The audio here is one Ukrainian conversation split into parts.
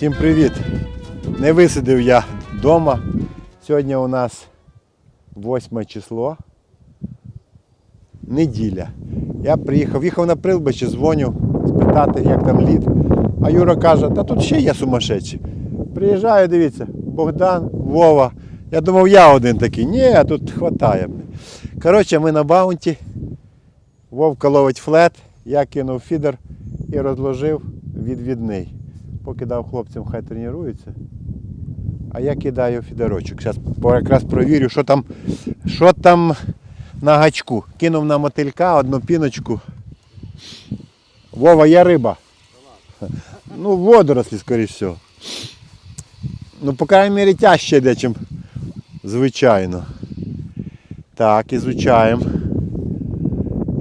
Всім привіт! Не висидив я вдома. Сьогодні у нас 8 число. Неділя. Я приїхав, їхав на прилбище, дзвоню, спитати, як там лід. А Юра каже, та тут ще є сумасшедші. Приїжджаю, дивіться, Богдан, Вова. Я думав, я один такий. Ні, тут хватає. Коротше, ми на баунті. Вовка ловить флет, я кинув фідер і розложив відвідний. Поки дав хлопцям, хай тренуються. А я кидаю фідерочок. Зараз якраз провірю, що там, що там на гачку. Кинув на мотилька одну піночку. Вова, є риба. Ну, водорослі, скоріш всього. Ну, по крайній мірі тяжче йде, ніж звичайно. Так, ізучаємо.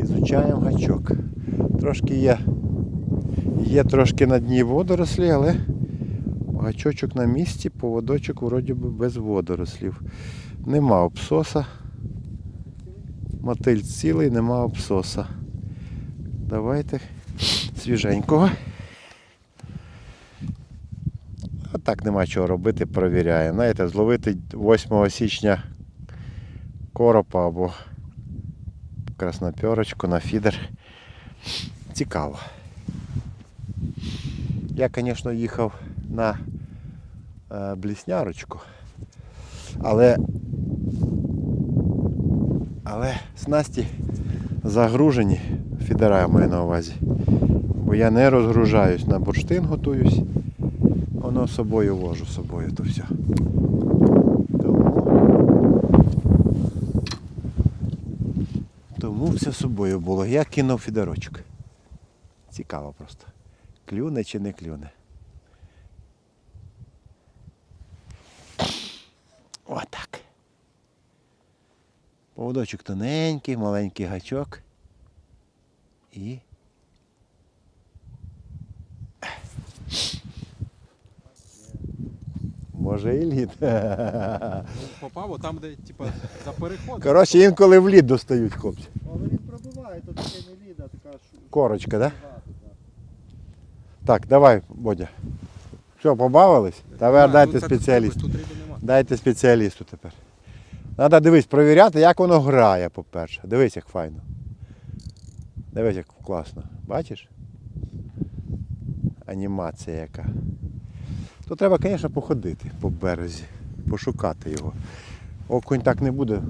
Ізучаємо гачок. Трошки є. Є трошки на дні водорослі, але гачочок на місці, поводочок вроді би без водорослів. Нема обсоса. Мотиль цілий, нема обсоса. Давайте свіженького. А так нема чого робити, провіряємо. Знаєте, зловити 8 січня коропа або красноперочку на фідер. Цікаво. Я, звісно, їхав на е, бліснярочку, але, але снасті загружені, фідера маю на увазі. Бо я не розгружаюсь на бурштин готуюсь, воно з собою вожу з собою то все. Тому все з собою було. Я кинув фідерочок. Цікаво просто. Клюне чи не клюне. Отак. Поводочок тоненький, маленький гачок. І. Може і лід. Попав, от там, де типа, за переход. Коротше, інколи в лід достають хлопці. Але він пробиває, то таке не ліда, така ж. Корочка, так? Да? Так. Давай, Бодя. Що, побавились? Давай Ну, дайте це спеціалісту. Дайте спеціалісту тепер. Треба дивись, провіряти, як воно грає, по-перше. Дивись, як файно. Дивись, як класно. Бачиш? Анімація яка. То треба, звісно, походити по березі, пошукати його. Окунь так не буде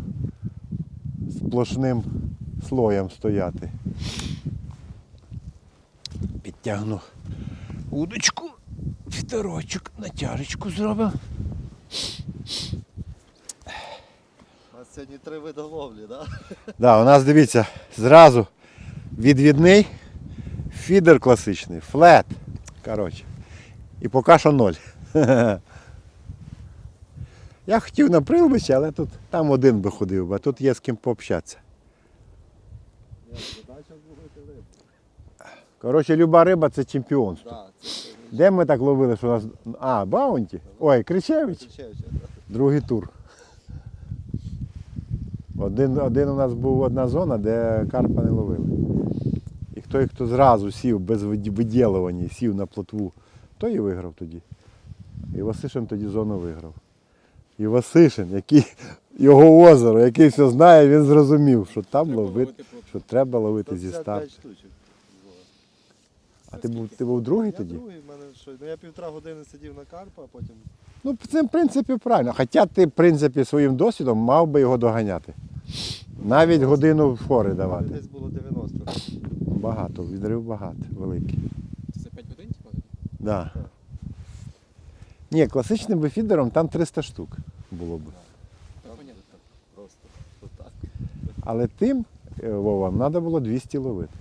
сплошним слоєм стояти. Підтягну удочку, фітерочок, натяжечку зробимо. У нас сьогодні три види ловлі, так? Да, у нас дивіться, зразу відвідний, фідер класичний, флет. Коротше. І поки що ноль. Я хотів на прилбище, але тут там один би ходив, бо тут є з ким пообщатися. Коротше, люба риба це чемпіонство. Так, це Де ми так ловили, що у нас. А, Баунті? Ой, Кричевич. Кричевича. Другий тур. Один, один у нас був одна зона, де карпа не ловили. І той, хто зразу сів без виділування, сів на плотву, той і виграв тоді. І Васишин тоді зону виграв. І Васишин, який його озеро, який все знає, він зрозумів, що там ловити, що треба ловити зі 55 старту. А ти був, ти був другий Я тоді? другий, в мене що, ну я півтора години сидів на карпа, а потім Ну, це в принципі правильно. Хоча ти, в принципі, своїм досвідом мав би його доганяти. Навіть годину фори в мене давати. десь було 90. Багато, відрив багато, великий. Це за 5 годин, типа? Да. Так. Ні, класичним би фідером там 300 штук було б. Просто отак. Але тим, е, Вова, треба було 200 ловити.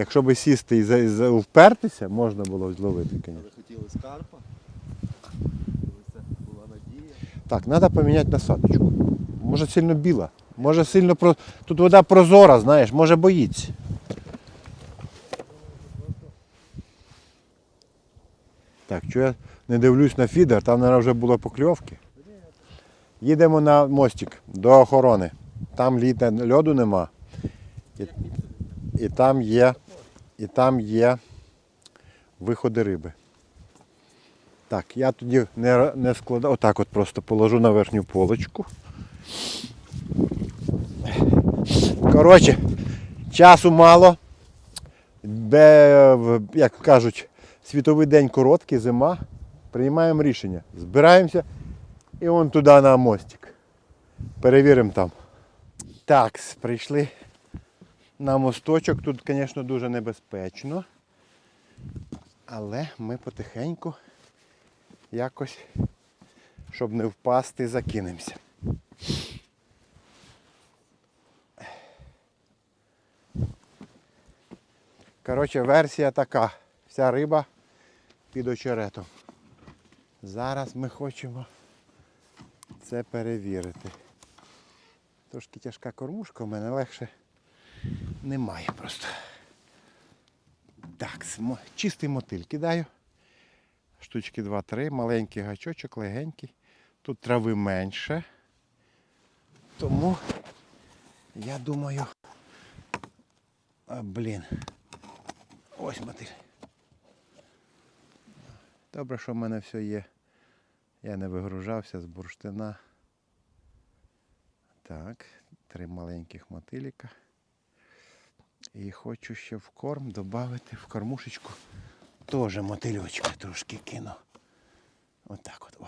Якщо би сісти і впертися, можна було зловити, звісно. Але хотіли з карпа. Це була надія. Так, треба поміняти насадочку. Може сильно біла. Може сильно про. Тут вода прозора, знаєш, може боїться. Так, що я не дивлюсь на фідер, там, мабуть, вже було покльовки. Їдемо на мостик до охорони. Там літа льоду нема. І, там є, і там є виходи риби. Так, я тоді не, не складав, отак от просто положу на верхню полочку. Коротше, часу мало. Бе, як кажуть, світовий день короткий, зима. Приймаємо рішення. Збираємося і вон туди на мостик. Перевіримо там. Так, прийшли на мосточок. Тут, звісно, дуже небезпечно. Але ми потихеньку якось, щоб не впасти, закинемося. Коротше, версія така. Вся риба під очеретом. Зараз ми хочемо це перевірити. Трошки тяжка кормушка в мене легше немає просто. Так, чистий мотиль кидаю. Штучки 2-3, маленький гачочок, легенький. Тут трави менше. Тому я думаю. А, блін. Ось мотиль. Добре, що в мене все є. Я не вигружався з бурштина. Так, три маленьких мотиліка. І хочу ще в корм додати в кормушечку теж мотильочка трошки кину. Отак от. О.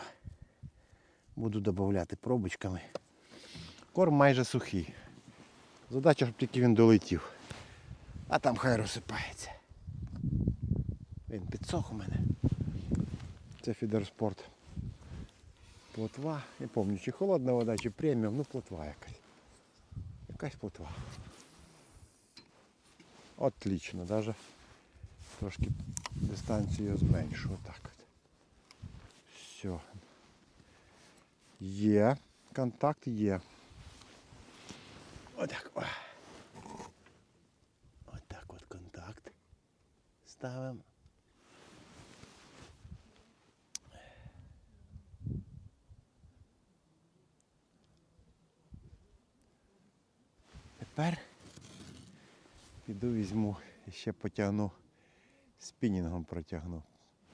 Буду додати пробочками. Корм майже сухий. Задача, щоб тільки він долетів. А там хай розсипається. Він підсох у мене. Це фідерспорт. Плотва. Не пам'ятаю, чи холодна вода, чи преміум, ну плотва якась. Якась плотва. Отлично, даже трошки дистанцію зменшу. Отак от. Все. Є. Контакт є. Отак. О. Отак от контакт. Ставимо. Піду візьму і ще потягну спінінгом протягну.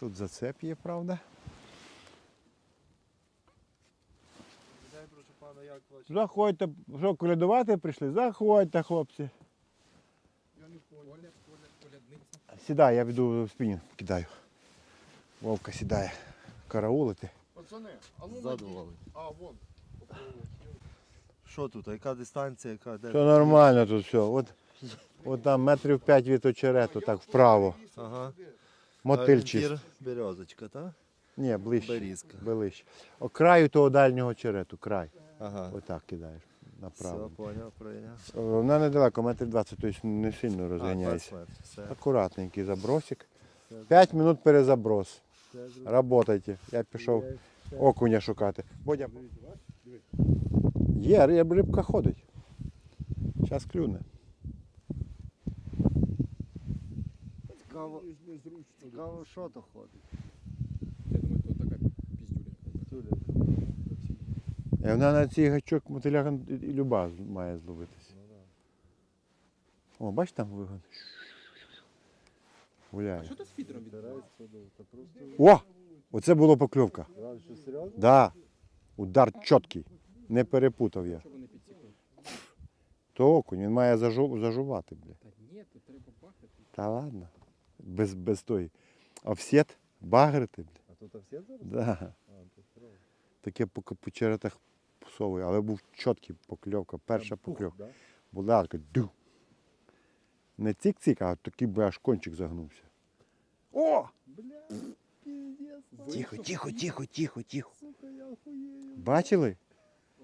Тут зацеп є, правда? Заходьте, що колядувати прийшли? Заходьте, хлопці. Сідай, я веду в спінінг, кидаю. Вовка сідає караулити. Пацани, а ну Задували. А, вон. Що тут? А Яка дистанція? Яка? Де? Все нормально тут все. От, от там метрів 5 від очерету, так вправо. Ага. Мотиль чист. Березочка, так? Ні, ближче. Берізка. Ближче. О краю того дальнього очерету, край. Ага. Отак кидаєш Все, поняв, прийняв. О, Вона недалеко, метр 20, тобто не сильно А, розганяйся. 20 Все. Акуратненький забросик. 5 минут перезаброс. Работайте. Я пішов окуня шукати. Бодя. Є, риб- рибка ходить. Зараз клюне. Цікаво, цікаво, що то ходить. Я думаю, то така піздюля. І вона на цей гачок мотиляка і люба має зловитися. О, бач там вигон. А що то з фідером відбувається? О! Оце було покльовка. Да. Удар чіткий. Не перепутав я. То окунь, він має зажу, зажувати, бля. Та ні, то треба бахати. Та ладно. Без, без тої. Офсет, багрити. А тут всі зараз? Да. Таке по, по черетах псовий, але був чіткий покльовка, перша Прям пух, покльовка. да? Була така ду. Не цік-цік, а такий би аж кончик загнувся. О! Бля, пиздец. Тихо, тихо, тихо, тихо, тихо. Сука, я охуею. Бачили?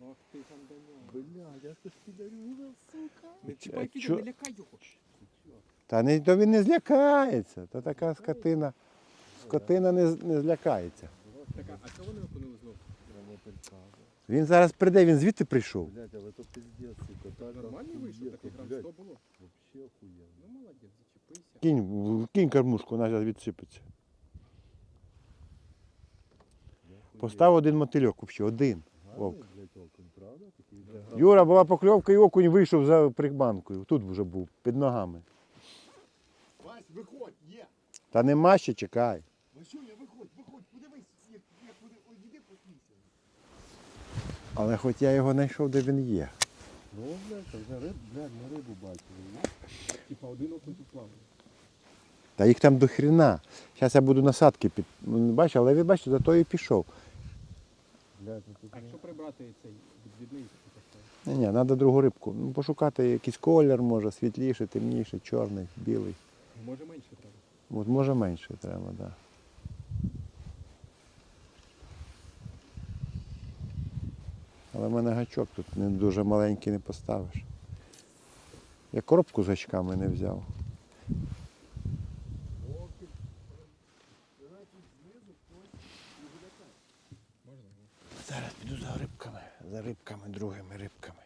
Ох ти гандоня. Бля, я ж підарюга, сука. Не чіпай не лякай його. Та не, то він не злякається. То така скотина. Скотина не, не злякається. Так, а чого вони опинили знову? Він зараз прийде, він звідти прийшов. Блядь, але то пиздец, сука. Так Нормальний вийшов, такий грам 100 було. Вообще охуенно. Ну молодець, зачепився. Кінь, кінь кормушку, вона зараз відсипеться. Постав один мотильок взагалі, один. Вовк. Гарний, окунь, правда? Такий, бля, Юра, була покльовка і окунь вийшов за прикбанкою. Тут вже був, під ногами. Та нема ще чекай. Але хоч я його знайшов, де він є. Ну, блядь, вже риб, блядь, на рибу бачили. ну. Типа один окунь тут. Та їх там до хріна. Зараз я буду насадки під. ну, Бачиш, але ви бачите, зато і пішов. Блядь, ну, тут... А якщо прибрати цей відвідний. Ні, ні, треба другу рибку. Ну, пошукати якийсь колір, може, світліший, темніший, чорний, білий. Може менше От може менше треба, так. Да. Але в мене гачок тут не дуже маленький не поставиш. Я коробку з гачками не взяв. Зараз піду за рибками, за рибками, другими рибками.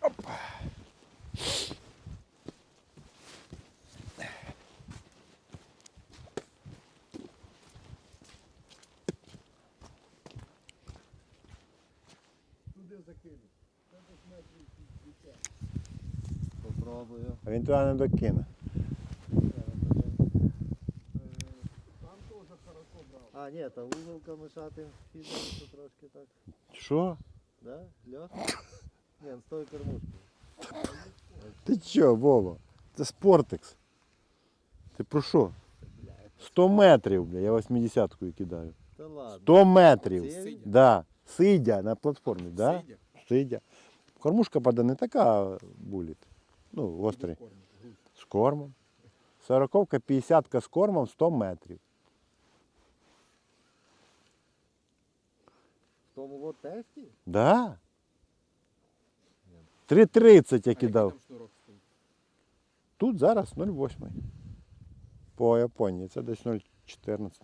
Опа. Попробую. А він туди не докине. А, ні, та вуголка мішати фідером, трошки так. Що? Да? Льох? Ні, з тою кормушкою. Ти чо, Вова? Це спортекс. Ти про що? 100 метрів, бля, я 80-кою кидаю. Та ладно. 100 метрів. Да. Сидя на платформі, да? Сидя. Сидя. Кормушка, правда, не така буліт. Ну, гострий. З кормом. Сороковка, п'ятдесятка з кормом 100 метрів. В тому вот тесті? Да. 3.30 я кидав. Тут зараз 0,8. По Японії. Це десь 0,14,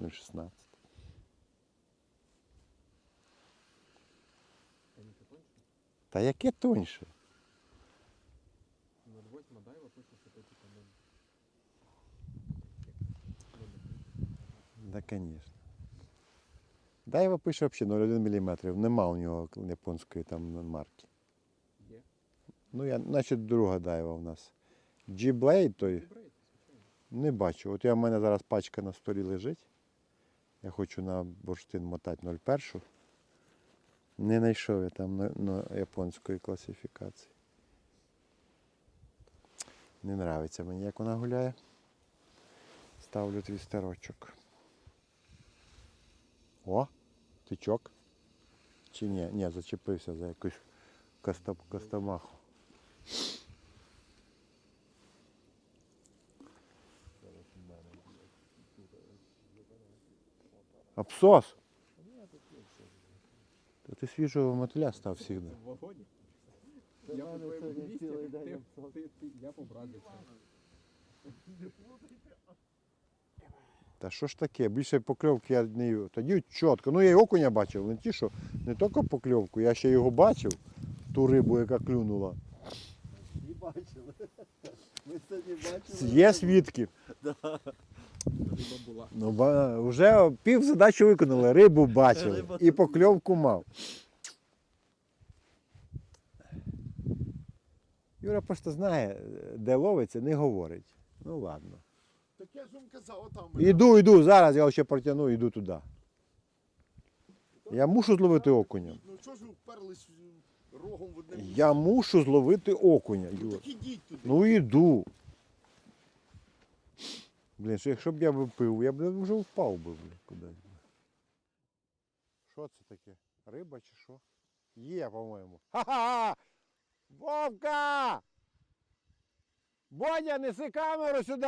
0,16. Та яке тоньше? Ну, восьма дайва пише, що це. Да, звісно. Дайва пише взагалі 0,1 мм. Нема у нього японської там марки. Є. Ну, я, значить, друга дайва у нас. G-Blade той не бачу. От я в мене зараз пачка на столі лежить. Я хочу на бурштин мотати 01. Не знайшов я там на, на японської класифікації. Не нравиться мені, як вона гуляє. Ставлю твій старочок. О, тичок. Чи ні? Ні, зачепився за якусь кастом, кастомаху. Абсос! Та ти свіжого мотиля став завжди. В вагоні? Я в твоєму сьогодні місці, цілий ти, я побрадився. Та що ж таке? Більше покльовки я не. Тоді чітко. Ну я й окуня бачив, не ті, що не тільки покльовку, я ще його бачив, ту рибу, яка клюнула. Не бачили. Ми сьогодні бачили. Є свідки. Риба була. Ну, ба- вже пів задачі виконали, рибу бачили Риба і покльовку мав. Юра просто знає, де ловиться, не говорить. Ну ладно. Так я ж вам казав, отам. Іду, іду, зараз я його ще протягну, іду туди. Я мушу зловити окуня. Ну чого ж ви вперлись рогом в одне місце? Я мушу зловити окуня, Ну, Юра. Так ідіть туди. Ну іду. Блін, що якщо б я б пив, я б вже впав би блін, кудись. Що це таке? Риба чи що? Є, по-моєму. Ха-ха! Вовка! Бодя, неси камеру сюди!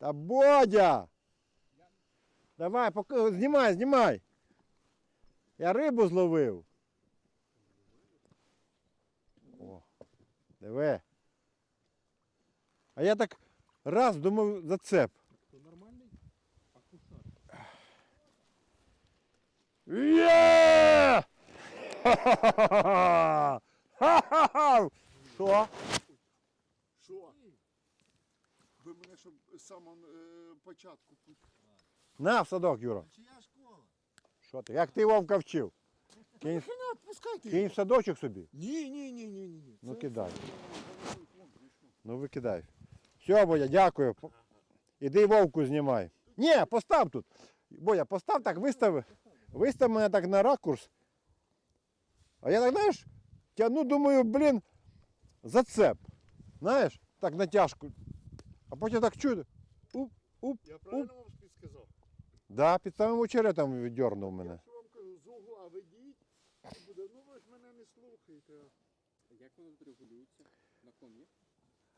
Та Бодя! Давай, поки... знімай, знімай. Я рибу зловив. О, диви. А я так раз думав зацеп. То нормальний. Є! Ха-ха-ха! Ха-ха-ха! Що? Ви мене щоб з самого е, початку. На в садок, Юра. Чия школа? Що ти? Як ти Вовка вчив? Кинь, Хрена, відпускайте. кинь в садочок собі. Ні, ні, ні, ні, ні. Ну, Це- кидай. Ну викидай. Все, Боя, дякую. Іди вовку знімай. Ні, постав тут. Боя, постав так, вистав. Вистав мене так на ракурс. А я так, знаєш, тягну, думаю, блін, зацеп. Знаєш, так натяжку. А потім так чую. Уп, уп. Я правильно вам підсказав? Да, під самим очеретом віддернув мене. Я вам кажу, з угла ведіть, і буде, ну ви ж мене не слухаєте. Як воно регулюється? Наклон є?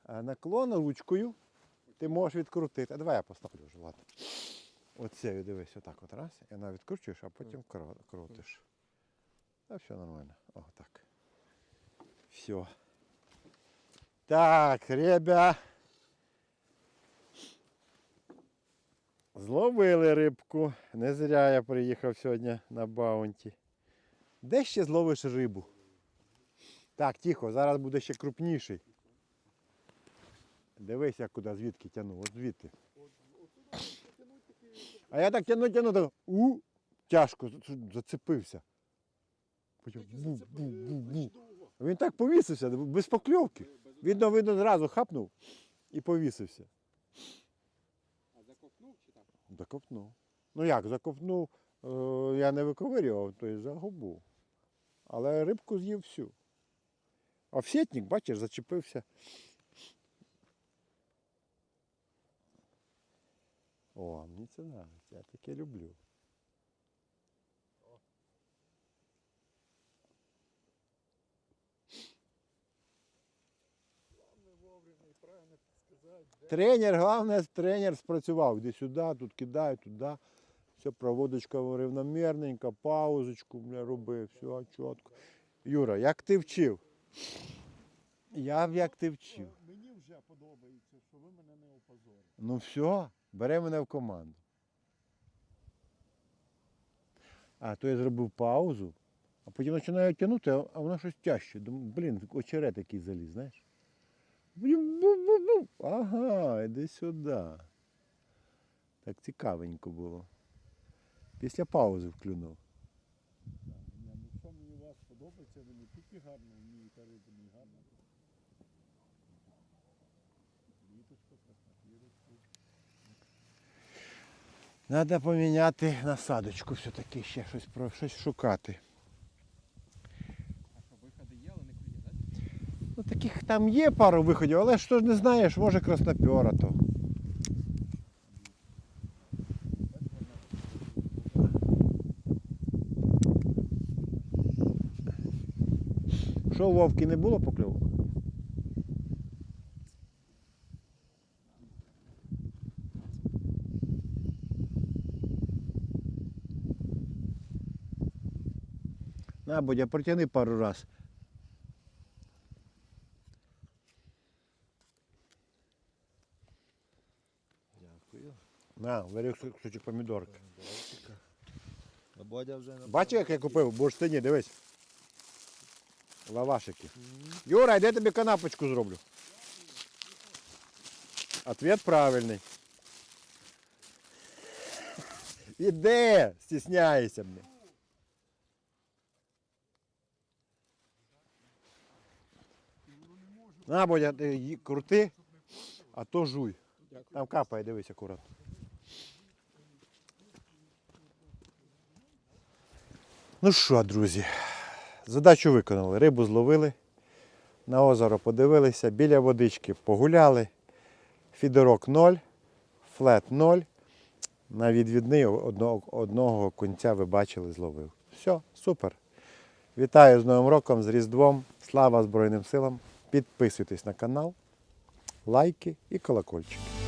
А наклон ручкою ти можеш відкрутити. А давай я поставлю вже, ладно. Оцею дивись, отак от раз. І вона відкручуєш, а потім кро- крутиш. Та все нормально. О, так. Все. Так, ребя. Зловили рибку. Не зря я приїхав сьогодні на баунті. Де ще зловиш рибу? Так, тихо, зараз буде ще крупніший. Дивись, я куди звідки тяну, от звідти. А я так тяну, тяну, так у, тяжко, зацепився. Потім бу, зацепи бу, бу, бу. ближче до угла. Він так повісився, без покльовки. Видно, видно, зразу хапнув і повісився. А закопнув чи так? Закопнув. Ну як, закопнув, е, я не виковирював, то й загубув. Але рибку з'їв всю. А всетник, бачиш, зачепився. О, мені це нравиться, я таке люблю. Главное вовремя і правильно підсказати, де. Тренер, головне, тренер спрацював. Іди сюди, тут кидай, туди. Все, проводочка рівномірненько, паузочку бля, робив, все чітко. Юра, як ти вчив? Я б як ти вчив. Е, Мені вже подобається, що ви мене не опозорите. Ну все, бери мене в команду. А то я зробив паузу, а потім починаю тягнути, а а воно щось тяжче. Думаю, блін, очерет який заліз, знаєш? Блін, бу-бу-бу. Ага, іди сюди. Так цікавенько було. Після паузи вклюнув. Ну що мені вас подобається, ви не тільки гарно вмієте рибу, не гарно. Літочка, краснопірочку. Треба поміняти насадочку все-таки ще щось про щось шукати. А що, виходи є, але не клює, так? Ну таких там є пару виходів, але що ж не знаєш, може краснопьора то. Що Вовки не було покльовок? На, Бодя, протяни пару раз. Дякую. На, бери кусочок помідорки. А Бодя вже на Бачиш, як я купив в бурштині, дивись. Лавашики. Юра, йде тобі канапочку зроблю. Ответ правильний. Іде, стісняєшся мені. На, Бодя, ти ї- крути, а то жуй. Там капає, дивись акуратно. Ну що, друзі, задачу виконали. Рибу зловили, на озеро подивилися, біля водички погуляли. Фідерок 0, флет 0. На відвідний одного, одного кінця ви бачили, зловив. Все, супер. Вітаю з Новим роком, з Різдвом. Слава Збройним силам. Підписуйтесь на канал, лайки і колокольчики.